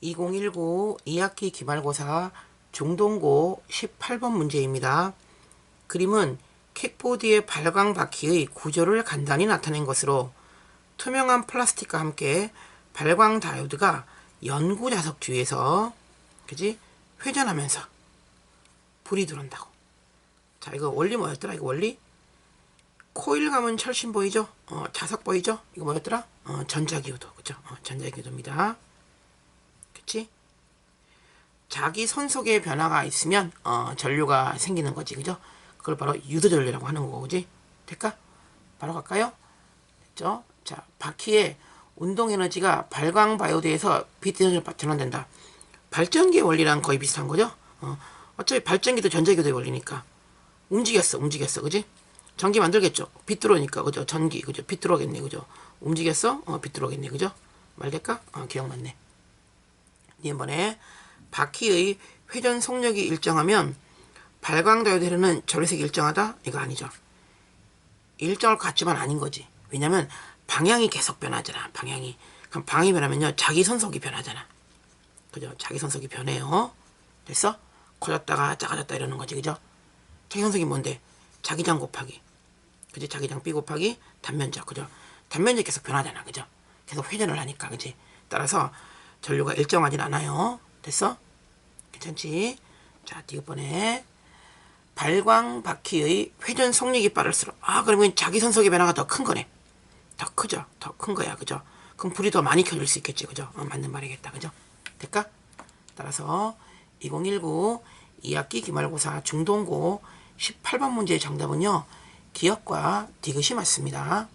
2019 2학기 기말고사 중동고 18번 문제입니다. 그림은 킥보드의 발광 바퀴의 구조를 간단히 나타낸 것으로 투명한 플라스틱과 함께 발광 다이오드가 연구 자석 뒤에서 그지 회전하면서 불이 들어온다고. 자 이거 원리 뭐였더라? 이거 원리 코일 감은 철심 보이죠? 어, 자석 보이죠? 이거 뭐였더라? 어, 전자기호도 그죠? 어, 전자기호도입니다. 그치? 자기 손속에 변화가 있으면 어, 전류가 생기는 거지 그죠? 그걸 바로 유도전류라고 하는 거고 그지? 될까? 바로 갈까요? 됐죠? 자 바퀴의 운동 에너지가 발광 바이오드에서 빛에너지로 전환된다. 발전기의 원리랑 거의 비슷한 거죠? 어, 어차피 발전기도 전자기호도의 원리니까 움직였어 움직였어 그지? 전기 만들겠죠? 빛 들어오니까 그죠? 전기 그죠? 빛 들어오겠네 그죠? 움직였어? 어, 빛 들어오겠네 그죠? 말 될까? 어, 기억났네. 이번에 바퀴의 회전 속력이 일정하면 발광 다이오드는 절회색이 일정하다? 이거 아니죠. 일정할 것 같지만 아닌 거지. 왜냐면 방향이 계속 변하잖아. 방향이. 그럼 방향이 변하면요. 자기 선속이 변하잖아. 그죠? 자기 선속이 변해요. 됐어? 커졌다가 작아졌다 이러는 거지. 그죠? 자기 선속이 뭔데? 자기장 곱하기. 그지? 자기장 B 곱하기 단면적. 그죠? 단면적이 계속 변하잖아. 그죠? 계속 회전을 하니까. 그지? 따라서 전류가 일정하진 않아요. 됐어? 괜찮지? 자, 뒤번에 발광 바퀴의 회전 속력 이 빠를수록 아 그러면 자기 선속의 변화가 더 큰 거네. 더 크죠? 더 큰 거야. 그죠? 그럼 불이 더 많이 켜질 수 있겠지. 그죠? 어, 맞는 말이겠다. 그죠? 될까? 따라서 2019 2학기 기말고사 중동고 18번 문제의 정답은요. 기억과 디귿이 맞습니다.